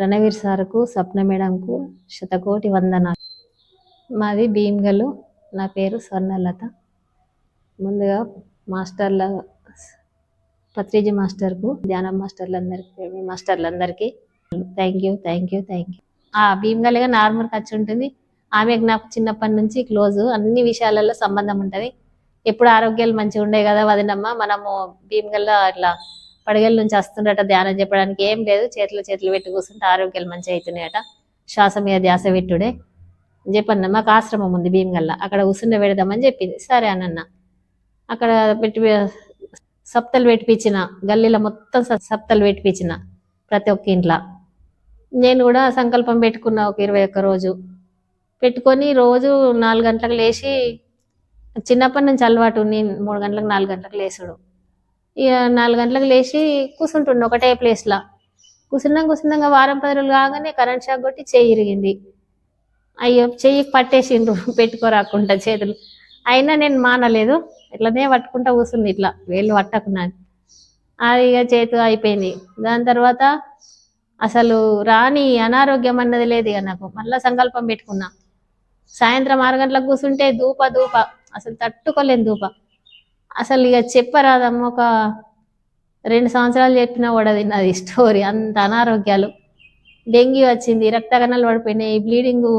రణవీర్ సార్కు స్వప్న మేడంకు శతకోటి వందనాలు. మాది భీమ్గలు. నా పేరు స్వర్ణలత. ముందుగా మాస్టర్ల పత్రిజీ మాస్టర్కు ధ్యానం మాస్టర్లందరికీ మీ మాస్టర్లందరికీ thank you thank you thank you. ఆ భీమ్గల్గా నార్మల్ ఖర్చు ఉంటుంది. ఆమెకు నాకు చిన్నప్పటి నుంచి క్లోజ్. అన్ని విషయాలలో సంబంధం ఉంటుంది. ఎప్పుడు ఆరోగ్యాలు మంచిగా ఉండే కదా వదినమ్మ. మనము భీమ్గల్లో ఇట్లా పడగల నుంచి వస్తుండట ధ్యానం చెప్పడానికి ఏం లేదు. చేతులు చేతులు పెట్టి కూర్చుంటే ఆరోగ్యాలు మంచిగా అవుతున్నాయట శ్వాస మీద ధ్యాస పెట్టుడే. చెప్పన్న మాకు ఆశ్రమం ఉంది భీమగల్లా. అక్కడ కూర్చుండ పెడదామని చెప్పింది. సరే అనన్న అక్కడ పెట్టి సప్తలు పెట్టిపించిన గల్లీలో మొత్తం సప్తలు పెట్టిపించిన ప్రతి ఒక్క ఇంట్లో. నేను కూడా సంకల్పం పెట్టుకున్నా ఒక ఇరవై ఒక్క రోజు. పెట్టుకొని రోజు నాలుగు గంటలకు లేచి చిన్నప్పటి నుంచి అలవాటు నేను మూడు గంటలకు నాలుగు గంటలకు లేచుడు ఇక నాలుగు గంటలకు లేచి కూర్చుంటుండే ఒకటే ప్లేస్లో కూర్చున్నాం కూర్చున్నాక వారం పది రోజులు కాగానే కరెంట్ షాక్ కొట్టి చెయ్యి ఇరిగింది. అయ్యో చెయ్యి పట్టేసిండ్రు పెట్టుకోరాకుండా చేతులు. అయినా నేను మానలేదు. ఇట్లనే పట్టుకుంటా కూర్చుంది ఇట్లా. వేళ్ళు పట్టకున్నాను అది ఇక చేతు అయిపోయింది. దాని తర్వాత అసలు రాని అనారోగ్యం అన్నది లేదు ఇక నాకు. మళ్ళీ సంకల్పం పెట్టుకున్నా. సాయంత్రం ఆరు గంటలకు కూర్చుంటే ధూప ధూప. అసలు తట్టుకోలేను దూప అసలు ఇక చెప్పరాదమ్మ ఒక రెండు సంవత్సరాలు చెప్పినా కూడా నాది స్టోరీ అంత అనారోగ్యాలు. డెంగ్యూ వచ్చింది రక్త కణాలు పడిపోయినాయి బ్లీడింగ్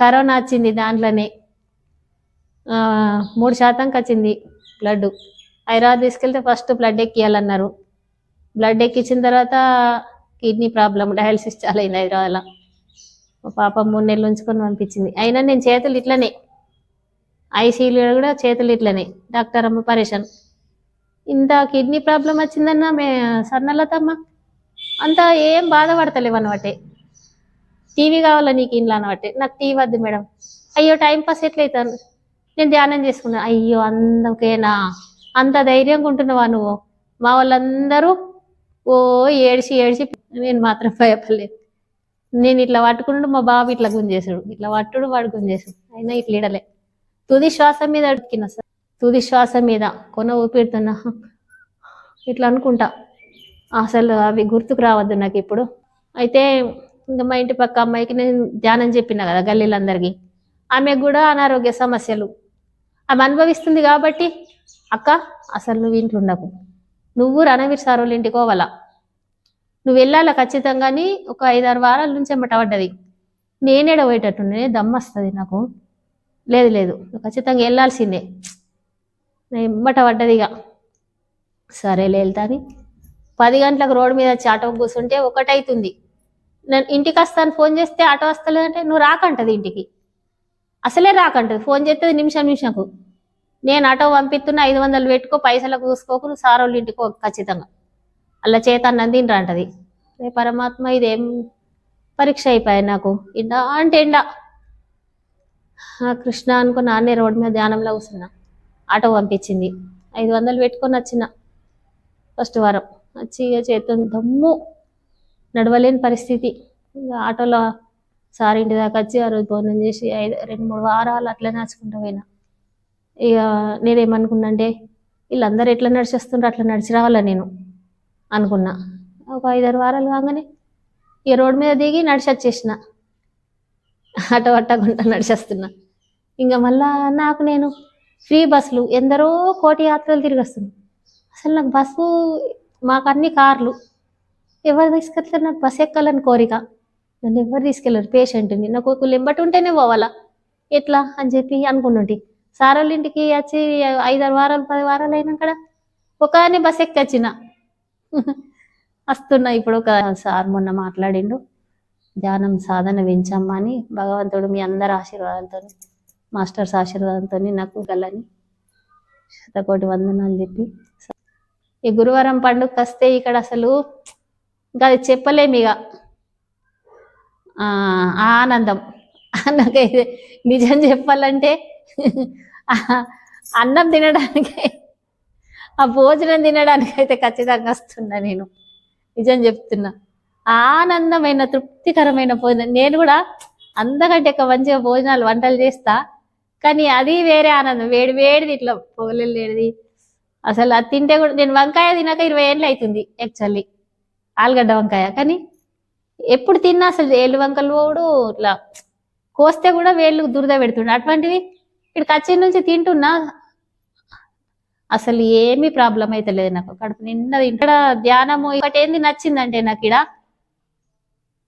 కరోనా వచ్చింది దాంట్లోనే. మూడు శాతంకి వచ్చింది బ్లడ్ హైదరాబాద్ తీసుకెళ్తే ఫస్ట్ బ్లడ్ ఎక్కియాలన్నారు. బ్లడ్ ఎక్కించిన తర్వాత కిడ్నీ ప్రాబ్లం డయాలసిస్ చాలా అయింది హైదరాబాద్లో. మా పాప మూడు నెలలు ఉంచుకొని పంపించింది. అయినా నేను చేతులు ఇట్లనే ఐసీయూలో కూడా చేతులు ఇట్లనే. డాక్టర్ అమ్మ పరేషన్. ఇంత కిడ్నీ ప్రాబ్లం వచ్చిందన్న మే సన్నలతమ్మ. అంత ఏం బాధపడతలేవు అనబట్టే టీవీ కావాలా నీకు ఇంట్లో అనవాటే నాకు టీవీ వద్దు మేడం. అయ్యో టైం పాస్ ఎట్లయితాను? నేను ధ్యానం చేసుకున్నా. అయ్యో అందుకేనా? అంత ధైర్యంగా ఉంటున్నావా నువ్వు? మా వాళ్ళందరూ ఓ ఏడిచి ఏడిచి నేను మాత్రం భయపడలేదు. నేను ఇట్లా పట్టుకున్నాడు మా బాబు ఇట్లా గుంజేసాడు ఇట్లా పట్టుడు వాడు గుంజేసాడు అయినా ఇట్లా ఇడలే. తుది శ్వాస మీద అడిగిన సార్. తుది శ్వాస మీద కొన ఊపిడుతున్నా ఇట్లా అనుకుంటా. అసలు అవి గుర్తుకు రావద్దు నాకు ఇప్పుడు. అయితే ఇంకా మా ఇంటి పక్క అమ్మాయికి నేను ధ్యానం చెప్పిన కదా గల్లీలందరికీ. ఆమెకు కూడా అనారోగ్య సమస్యలు. ఆమె అనుభవిస్తుంది కాబట్టి అక్క అసలు నువ్వు ఇంట్లో ఉండకు. నువ్వు రణవీర్ సార్ వాళ్ళ ఇంటికి పోవాలా? నువ్వు వెళ్ళాలా ఖచ్చితంగాని ఒక ఐదారు వారాల నుంచి ఎమ్మట పడ్డది. నేనేడ పోయేటట్టుండే దమ్మస్తుంది నాకు. లేదు లేదు. నువ్వు ఖచ్చితంగా వెళ్ళాల్సిందే. నేను ఎమ్మట పడ్డది ఇక. సరేలే వెళ్తా అని పది గంటలకు రోడ్డు మీద వచ్చి ఆటో కూర్చుంటే ఒకటైతుంది. నేను ఇంటికి వస్తాను ఫోన్ చేస్తే ఆటో వస్తలేదంటే నువ్వు రాకంటది ఇంటికి. అసలే రాకంటది. ఫోన్ చేస్తే నిమిషం నిమిషంకు. నేను ఆటో పంపిస్తున్న ఐదు వందలు పెట్టుకో పైసలకు చూసుకోకు నువ్వు సార్ వాళ్ళ ఇంటికి ఖచ్చితంగా. అలా చేత అన్నం అంటది. రే పరమాత్మ ఇదేం పరీక్ష అయిపోయాయి నాకు. ఎండా అంటే ఎండా. కృష్ణ అనుకున్న నాన్నే రోడ్డు మీద ధ్యానంలో కూర్చున్నా. ఆటో పంపించింది. ఐదు వందలు పెట్టుకొని వచ్చిన ఫస్ట్ వారం. వచ్చి ఇక చేతి దమ్ము నడవలేని పరిస్థితి. ఇక ఆటోలో సార్ ఇంటి దాకా వచ్చి ఆ రోజు భోజనం చేసి ఐదు రెండు మూడు వారాలు అట్లా నడుచుకుంటూ పోయినా. ఇక నేనేమనుకున్నా అంటే వీళ్ళందరూ ఎట్లా నడిచేస్తుండ్రో అట్లా నడిచి రావాలా నేను అనుకున్నా. ఒక ఐదారు వారాలు కాగానే ఇక రోడ్డు మీద దిగి నడిచి వచ్చేసిన. అట పట్టకుండా నడిచేస్తున్నా. ఇంకా మళ్ళా నాకు నేను ఫ్రీ బస్సులు ఎందరో కోటి యాత్రలు తిరిగి వస్తున్నాను అసలు నాకు బస్సు మాకు అన్ని కార్లు. ఎవరు తీసుకెళ్తారు? నాకు బస్సు ఎక్కాలని కోరిక. నన్ను ఎవరు తీసుకెళ్ళరు పేషెంట్ని. నాకు ఒక లింబట్ ఉంటేనే పోవాలా? ఎట్లా? అని చెప్పి అనుకున్నట్టు సార్ వాళ్ళ ఇంటికి వచ్చి ఐదారు వారాలు పది వారాలు అయినాక ఒక బస్ ఎక్కొచ్చిన. వస్తున్నా. ఇప్పుడు ఒక సార్ మొన్న మాట్లాడిండు. ధ్యానం సాధన పెంచమ్మా అని భగవంతుడు మీ అందరి ఆశీర్వాదంతో మాస్టర్స్ ఆశీర్వాదంతో నాకు గలని శతకోటి వందనాలు చెప్పి. ఈ గురువారం పండుగకి వస్తే ఇక్కడ అసలు ఇంకా. అది చెప్పలేము ఇక ఆనందం. నాకైతే నిజం చెప్పాలంటే అన్నం తినడానికి ఆ భోజనం తినడానికి అయితే ఖచ్చితంగా వస్తున్నా నేను. నిజం చెప్తున్నా. ఆనందమైన తృప్తికరమైన భోజనం. నేను కూడా అంతకంటే మంచిగా భోజనాలు వంటలు చేస్తా. కానీ అది వేరే ఆనందం. వేడి వేడిది ఇట్లా పొగలేది అసలు అది తింటే కూడా నేను వంకాయ తిన్నాక ఇరవై ఏళ్ళు అవుతుంది యాక్చువల్లీ ఆలుగడ్డ వంకాయ. కానీ ఎప్పుడు తిన్నా అసలు ఏళ్ళు వంకలు పోడు ఇట్లా కోస్తే కూడా వేళ్ళు దురద పెడుతుండే. అటువంటివి ఇక్కడ వచ్చే నుంచి తింటున్నా అసలు ఏమీ ప్రాబ్లం అయితే లేదు నాకు. కడుపు నిన్నది ఇక్కడ ధ్యానము ఒకటి ఏంది నచ్చిందంటే నాకు ఇక్కడ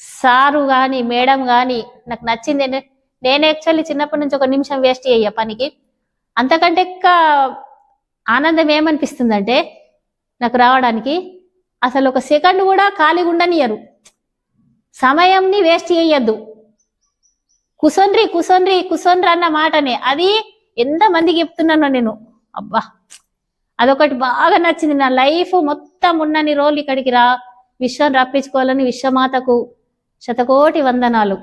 సారు కానీ మేడం కానీ నాకు నచ్చింది నేను యాక్చువల్లీ చిన్నప్పటి నుంచి ఒక నిమిషం వేస్ట్ అయ్యా పనికి. అంతకంటే ఎక్కువ ఆనందం ఏమనిపిస్తుందంటే నాకు రావడానికి అసలు ఒక సెకండ్ కూడా ఖాళీగా ఉండనియరు సమయంని వేస్ట్ చేయొద్దు కుసొన్రి కుసొన్రి కుసొన్రి అన్న మాటనే. అది ఎంత మందికి చెప్తున్నానో నేను. అబ్బా! అదొకటి బాగా నచ్చింది నా లైఫ్ మొత్తం ఉన్నన్ని రోజులు ఇక్కడికి రా విశ్వం రప్పించుకోవాలని విశ్వమాతకు శతకోటి వందనాలు.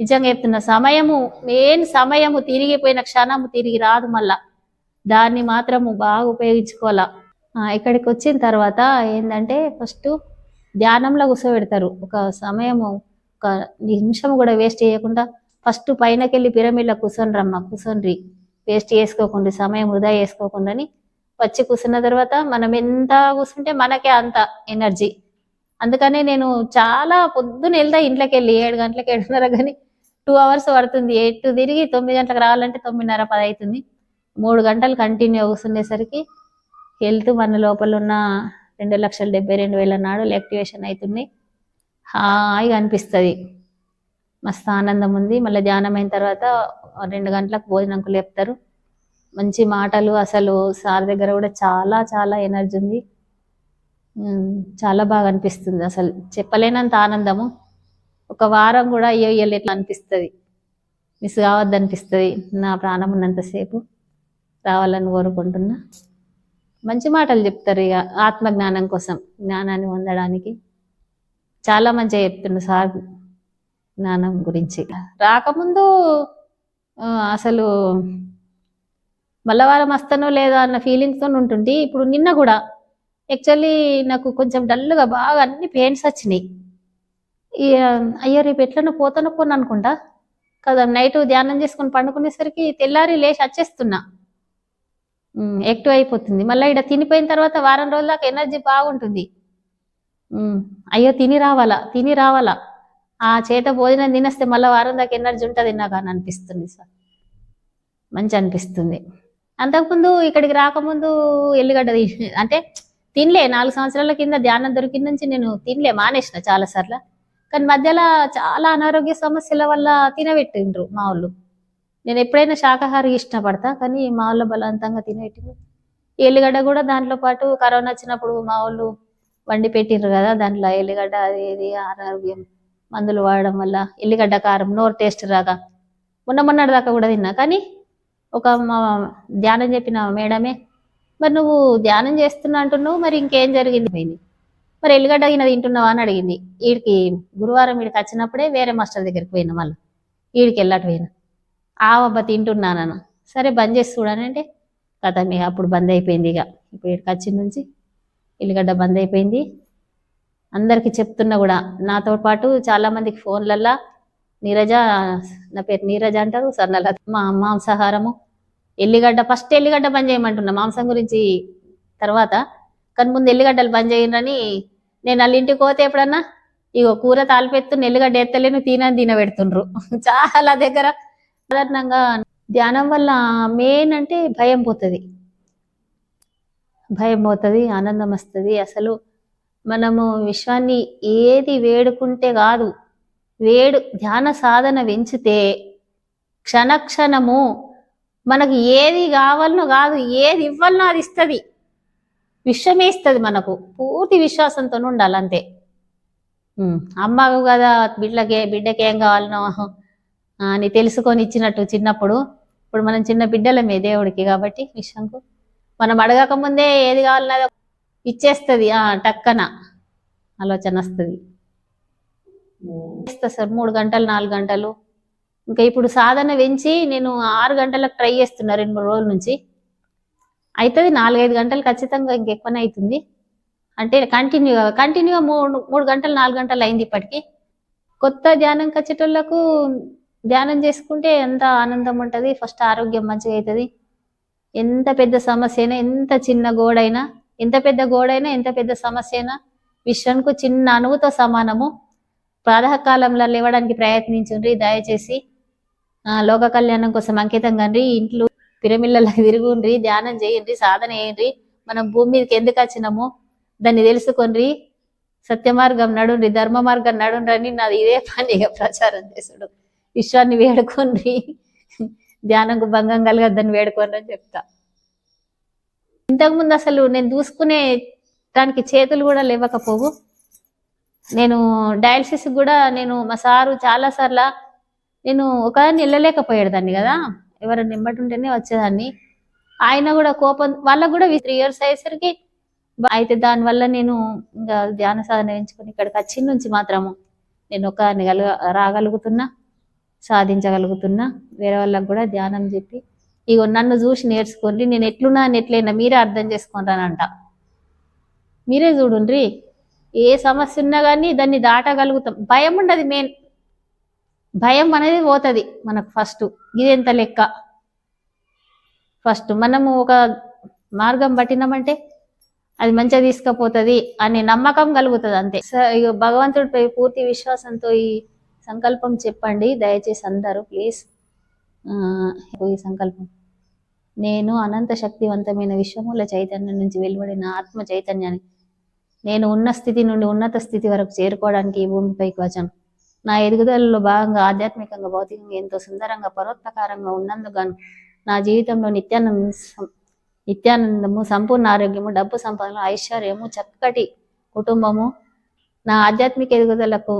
నిజంగా చెప్తున్న సమయము మెయిన్ సమయము తిరిగిపోయిన క్షణము తిరిగి రాదు మళ్ళా. దాన్ని మాత్రము బాగా ఉపయోగించుకోవాలా. ఇక్కడికి వచ్చిన తర్వాత ఏంటంటే ఫస్ట్ ధ్యానంలో కూర్చోబెడతారు. ఒక సమయము ఒక నిమిషం కూడా వేస్ట్ చేయకుండా ఫస్ట్ పైనకెళ్ళి పిరమిడ్లో కూర్చొని రమ్మ కూర్చొని వేస్ట్ చేసుకోకుండా సమయం వృధా చేసుకోకుండా వచ్చి కూర్చున్న తర్వాత మనం ఎంత కూర్చుంటే మనకే అంత ఎనర్జీ. అందుకనే నేను చాలా పొద్దున వెళ్తా ఇంట్లోకి వెళ్ళి ఏడు గంటలకు ఏడున్నర కానీ టూ అవర్స్ పడుతుంది. ఎటు తిరిగి తొమ్మిది గంటలకు రావాలంటే తొమ్మిదిన్నర పది అవుతుంది మూడు గంటలు కంటిన్యూ అవుతుండేసరికి హెల్త్ మన లోపల ఉన్న రెండు లక్షల డెబ్బై రెండు వేల నాడులు యాక్టివేషన్ అవుతుంది హాయిగా అనిపిస్తుంది. మస్తు ఆనందం ఉంది. మళ్ళీ ధ్యానం అయిన తర్వాత రెండు గంటలకు భోజనంకు లేపుతారు. మంచి మాటలు అసలు సార్ దగ్గర కూడా చాలా చాలా ఎనర్జీ ఉంది. చాలా బాగా అనిపిస్తుంది అసలు. చెప్పలేనంత ఆనందము. ఒక వారం కూడా అయ్యో ఇయ్యలు ఎట్లా అనిపిస్తుంది. మిస్ కావద్దు అనిపిస్తుంది నా ప్రాణం ఉన్నంతసేపు రావాలని కోరుకుంటున్నా. మంచి మాటలు చెప్తారు ఇక ఆత్మజ్ఞానం కోసం జ్ఞానాన్ని పొందడానికి. చాలా మంచిగా చెప్తుండు సార్ జ్ఞానం గురించి. రాకముందు అసలు మల్లవారం వస్తానో లేదో అన్న ఫీలింగ్తో ఉంటుంది ఇప్పుడు నిన్న కూడా యాక్చువల్లీ నాకు కొంచెం డల్గా బాగా అన్ని పెయిన్స్ వచ్చినాయి. అయ్యో రేపు ఎట్లనో పోతాను పోను అనుకుంటా. కదా నైట్ ధ్యానం చేసుకొని పండుకునేసరికి తెల్లారి లేచి వచ్చేస్తున్నా. యాక్టివ్ అయిపోతుంది. మళ్ళీ ఇక్కడ తినిపోయిన తర్వాత వారం రోజుల దాకా ఎనర్జీ బాగుంటుంది. అయ్యో తిని రావాలా తిని రావాలా. ఆ చేత భోజనం తినేస్తే మళ్ళీ వారం దాకా ఎనర్జీ ఉంటుంది నాకు అని అనిపిస్తుంది సార్. మంచి అనిపిస్తుంది. అంతకుముందు ఇక్కడికి రాకముందు ఎల్లిగడ్డ అంటే తినలే. నాలుగు సంవత్సరాల కింద ధ్యానం దొరికిన నుంచి నేను తినలే మానేసిన చాలా సార్లు. కానీ మధ్యలో చాలా అనారోగ్య సమస్యల వల్ల తినబెట్టిండ్రు మా వాళ్ళు. నేను ఎప్పుడైనా శాకాహారి ఇష్టపడతా కానీ మా వాళ్ళు బలవంతంగా తినబెట్టిండ్రు ఎల్లిగడ్డ కూడా దాంట్లో పాటు కరోనా వచ్చినప్పుడు మా వాళ్ళు వండి పెట్టిండ్రు కదా దాంట్లో ఎల్లిగడ్డ అది ఇది అనారోగ్యం మందులు వాడడం వల్ల ఎల్లిగడ్డ కారం నోరు టేస్ట్ రాక. మొన్న మొన్నటి దాకా కూడా తిన్నా. కానీ ఒక మా ధ్యానం చెప్పిన మేడమే మరి నువ్వు ధ్యానం చేస్తున్నా అంటున్నావు మరి ఇంకేం జరిగింది? పోయింది. మరి ఎల్లిగడ్డ ఈయన తింటున్నావా అని అడిగింది. వీడికి గురువారం వీడికి వచ్చినప్పుడే వేరే మాస్టర్ దగ్గరికి పోయినా మళ్ళీ. వీడికి వెళ్ళట పోయినా. ఆవబ్బ తింటున్నానన్న సరే బంద్ చేసి చూడనంటే కథ మీ అప్పుడు బంద్ అయిపోయింది ఇక. ఇప్పుడు వీడికి వచ్చిన నుంచి ఎల్లిగడ్డ బంద్ అయిపోయింది. అందరికీ చెప్తున్నా కూడా నాతో పాటు చాలా మందికి ఫోన్లల్లా నీరజ నా పేరు నీరజ అంటారు సన్నల మా మాంసాహారము. ఎల్లిగడ్డ ఫస్ట్ ఎల్లిగడ్డ బంద్ చేయమంటున్నా మాంసం గురించి తర్వాత. కానీ ముందు ఎల్లిగడ్డలు బంద్ చేయనని నేను వాళ్ళ ఇంటికి పోతే ఎప్పుడన్నా ఇగో కూర తాలిపెత్తు ఎల్లిగడ్డ ఎత్తలేను తినని తినబెడుతుండ్రు చాలా దగ్గర. సాధారణంగా ధ్యానం వల్ల మెయిన్ అంటే భయం పోతుంది. భయం పోతుంది ఆనందం వస్తుంది. అసలు మనము విశ్వాన్ని ఏది వేడుకుంటే కాదు వేడు ధ్యాన సాధన పెంచితే క్షణక్షణము మనకు ఏది కావాలనో కాదు ఏది ఇవ్వాలనో అది ఇస్తుంది. విశ్వమే ఇస్తుంది మనకు. పూర్తి విశ్వాసంతో ఉండాలి అంతే. అమ్మకు కదా బిడ్డకే బిడ్డకి ఏం కావాలనో అని తెలుసుకొని ఇచ్చినట్టు చిన్నప్పుడు. ఇప్పుడు మనం చిన్న బిడ్డలమే దేవుడికి కాబట్టి విశ్వంకు మనం అడగక ముందే ఏది కావాలన్నా ఇచ్చేస్తుంది. ఆ టక్కన ఆలోచన వస్తుంది. సార్ మూడు గంటలు నాలుగు గంటలు. ఇంకా ఇప్పుడు సాధన పెంచి నేను ఆరు గంటలకు ట్రై చేస్తున్నా రెండు మూడు రోజుల నుంచి. అవుతుంది నాలుగైదు గంటలు ఖచ్చితంగా ఇంకెక్కువనే అవుతుంది అంటే కంటిన్యూగా కంటిన్యూగా మూడు మూడు గంటలు నాలుగు గంటలు అయింది ఇప్పటికీ. కొత్త ధ్యానంకి వచ్చేటోళ్ళకు ధ్యానం చేసుకుంటే ఎంత ఆనందం ఉంటుంది ఫస్ట్ ఆరోగ్యం మంచిగా అవుతుంది ఎంత పెద్ద సమస్య అయినా ఎంత చిన్న గోడైనా ఎంత పెద్ద గోడైనా ఎంత పెద్ద సమస్య అయినా విశ్వంకు చిన్న అణువుతో సమానము. ప్రాతకాలంలో లేవడానికి ప్రయత్నించుండ్రి దయచేసి. లోక కళ్యాణం కోసం అంకితం కండి ఇంట్లో పిరమిళ్ళకి తిరుగుండ్రి ధ్యానం చేయండి సాధన చేయండి మనం భూమి మీదకి ఎందుకు వచ్చినాము దాన్ని తెలుసుకొండ్రి. సత్య మార్గం నడుండ్రి ధర్మ మార్గం నడుండ్రని నాది ఇదే పనిగా ప్రచారం చేసుడు. విశ్వాన్ని వేడుకోండి ధ్యానంకు భంగం కలగద్దని వేడుకోండి అని చెప్తా. ఇంతకుముందు అసలు నేను చూసుకునే దానికి చేతులు కూడా లేవకపోవు. నేను డయాలసిస్ కూడా నేను మా సారు చాలా సార్లు నేను ఒకదాన్ని వెళ్ళలేకపోయేదాన్ని కదా ఎవరైనా నిమ్మటుంటేనే వచ్చేదాన్ని. ఆయన కూడా కోపం వాళ్ళకు కూడా త్రీ ఇయర్స్ అయ్యేసరికి అయితే దానివల్ల నేను ఇంకా ధ్యాన సాధన ఎంచుకుని ఇక్కడికి వచ్చిన నుంచి మాత్రము నేను ఒక కలుగ రాగలుగుతున్నా సాధించగలుగుతున్నా వేరే వాళ్ళకు కూడా ధ్యానం చెప్పి ఇగో నన్ను చూసి నేర్చుకోండి నేను ఎట్లున్నా ఎట్లయినా మీరే అర్థం చేసుకుంటానంట. మీరే చూడండి ఏ సమస్య ఉన్నా కానీ దాన్ని దాటగలుగుతాం. భయం ఉండదు మెయిన్. భయం అనేది పోతుంది మనకు ఫస్ట్ ఇదెంత లెక్క? ఫస్ట్ మనము ఒక మార్గం పట్టినామంటే అది మంచిగా తీసుకుపోతుంది అనే నమ్మకం కలుగుతుంది అంతే. భగవంతుడిపై పూర్తి విశ్వాసంతో ఈ సంకల్పం చెప్పండి. దయచేసి అందరూ ప్లీజ్ ఈ సంకల్పం. నేను అనంత శక్తివంతమైన విశ్వమూల చైతన్యం నుంచి వెలువడిన ఆత్మ చైతన్యాన్ని నేను ఉన్న స్థితి నుండి ఉన్నత స్థితి వరకు చేరుకోవడానికి ఈ భూమిపైకి వచ్చాను. నా ఎదుగుదలలో భాగంగా ఆధ్యాత్మికంగా భౌతికంగా ఎంతో సుందరంగా పరోత్పకారంగా ఉన్నందుకు నా జీవితంలో నిత్యానందం సం- నిత్యానందము సంపూర్ణ ఆరోగ్యము డబ్బు సంపాదన ఐశ్వర్యము చక్కటి కుటుంబము నా ఆధ్యాత్మిక ఎదుగుదలకు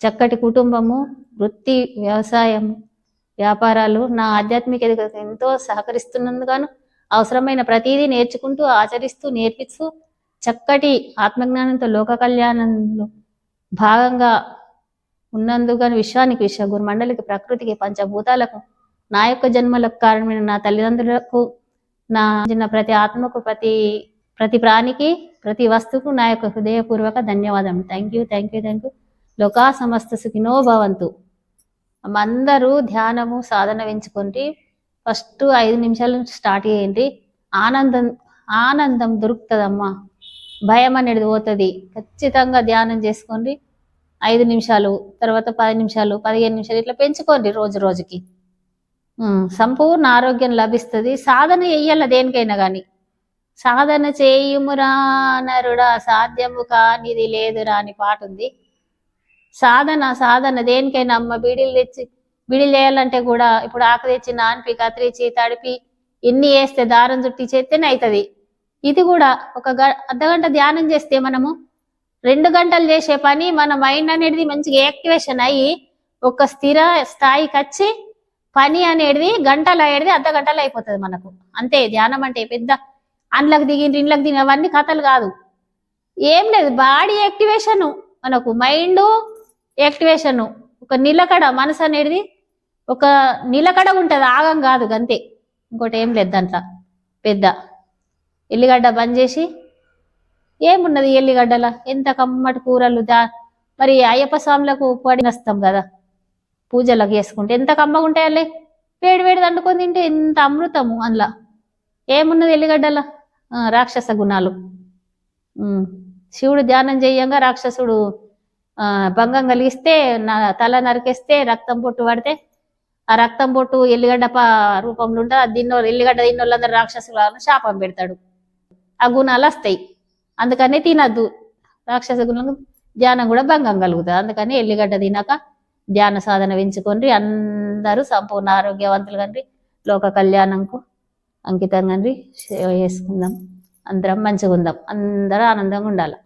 చక్కటి కుటుంబము వృత్తి వ్యవసాయం వ్యాపారాలు నా ఆధ్యాత్మిక ఎదుగుదలకు ఎంతో సహకరిస్తున్నందుగాను అవసరమైన ప్రతిదీ నేర్చుకుంటూ ఆచరిస్తూ నేర్పిస్తూ చక్కటి ఆత్మజ్ఞానంతో లోక కళ్యాణంలో భాగంగా ఉన్నందుగాను విశ్వానికి విశ్వగురు. మండలికి ప్రకృతికి పంచభూతాలకు నా యొక్క జన్మలకు కారణమైన నా తల్లిదండ్రులకు నా చిన్న ప్రతి ఆత్మకు ప్రతి ప్రతి ప్రాణికి ప్రతి వస్తువుకు నా యొక్క హృదయపూర్వక ధన్యవాదం thank you thank you thank you లోకా సమస్త సుఖినో భవంతు. అందరూ ధ్యానము సాధన పెంచుకోండి ఫస్ట్ ఐదు నిమిషాల నుంచి స్టార్ట్ చేయండి. ఆనందం ఆనందం దొరుకుతుందమ్మా. భయం అనేది పోతుంది. ఖచ్చితంగా ధ్యానం చేసుకోండి. ఐదు నిమిషాలు తర్వాత పది నిమిషాలు పదిహేను నిమిషాలు ఇట్లా పెంచుకోండి రోజు రోజుకి. సంపూర్ణ ఆరోగ్యం లభిస్తుంది. సాధన చెయ్యాల దేనికైనా కానీ సాధన చేయుమురా నరుడా సాధ్యము కానిది లేదురా అని పాట ఉంది. సాధన సాధన దేనికైనా అమ్మ బీడీలు తెచ్చి బీడీలు వేయాలంటే కూడా ఇప్పుడు ఆకు తెచ్చి నాన్పి కత్తిరించి తడిపి ఎన్ని వేస్తే దారం చుట్టి చేస్తేనే అవుతుంది ఇది కూడా ఒక గ అర్ధగంట ధ్యానం చేస్తే మనము రెండు గంటలు చేసే పని మన మైండ్ అనేది మంచిగా యాక్టివేషన్ అయ్యి ఒక స్థిర స్థాయికి వచ్చి పని అనేది గంటలు అయ్యేది అర్ధ గంటలు అయిపోతుంది మనకు. అంతే ధ్యానం అంటే పెద్ద అండ్లకు దిగిండ్రు ఇండ్లకు దిగిన అవన్నీ కథలు కాదు. ఏం లేదు బాడీ యాక్టివేషన్ మనకు మైండ్ యాక్టివేషన్. ఒక నిలకడ మనసు అనేది ఒక నిలకడ ఉంటుంది ఆగం కాదు అంతే ఇంకోటి ఏం లేదు దాంట్లో పెద్ద. ఎల్లిగడ్డ బంద్ చేసి ఏమున్నది ఎల్లిగడ్డల? ఎంత కమ్మటి కూరలు దా? మరి అయ్యప్ప స్వాములకు పడినస్తాం కదా. పూజలకు చేసుకుంటే ఎంత కమ్మగా ఉంటాయాలి వేడి వేడి దండుకొని తింటే ఎంత అమృతము అందులో? ఏమున్నది ఎల్లిగడ్డల? రాక్షస గుణాలు. శివుడు ధ్యానం చేయంగా రాక్షసుడు భంగం కలిగిస్తే నా తల నరికేస్తే రక్తం పొట్టు పడితే ఆ రక్తం పొట్టు ఎల్లిగడ్డ ప రూపంలో ఉంటుంది. అది ఎల్లిగడ్డ తిన్నోళ్ళందరూ రాక్షసులు శాపం పెడతాడు. ఆ గుణాలు వస్తాయి. అందుకని తినద్దు. రాక్షస గుణం ధ్యానం కూడా భంగం కలుగుతుంది. అందుకని ఎల్లిగడ్డ తినాక ధ్యాన సాధన పెంచుకొని అందరూ సంపూర్ణ ఆరోగ్యవంతులు కండి లోక కళ్యాణంకు అంకితం కండి సేవ చేసుకుందాం. అందరం మంచిగా ఉందాం అందరూ ఆనందంగా ఉండాలి.